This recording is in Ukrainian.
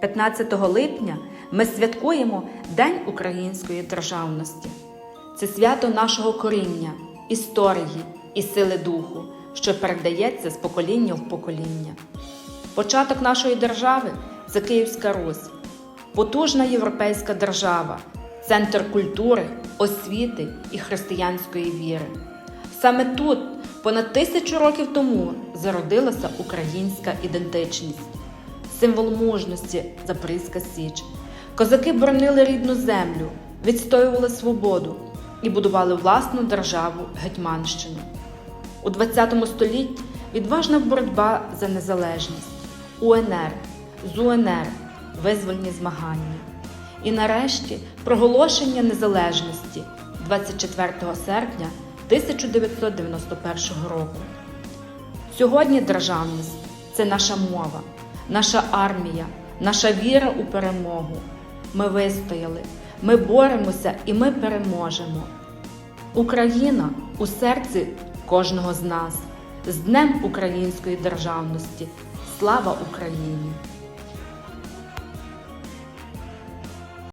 15 липня ми святкуємо День української державності. Це свято нашого коріння, історії і сили духу, що передається з покоління в покоління. Початок нашої держави це Київська Русь, потужна європейська держава, центр культури, освіти і християнської віри. Саме тут, понад тисячу років тому, зародилася українська ідентичність, символ мужності Запорізька Січ. Козаки боронили рідну землю, відстоювали свободу і будували власну державу Гетьманщину. У ХХ столітті відважна боротьба за незалежність, УНР, ЗУНР, визвольні змагання. І нарешті проголошення незалежності 24 серпня 1991 року. Сьогодні державність це наша мова, наша армія, наша віра у перемогу. Ми вистояли, ми боремося і ми переможемо. Україна у серці кожного з нас. З Днем Української державності. Слава Україні!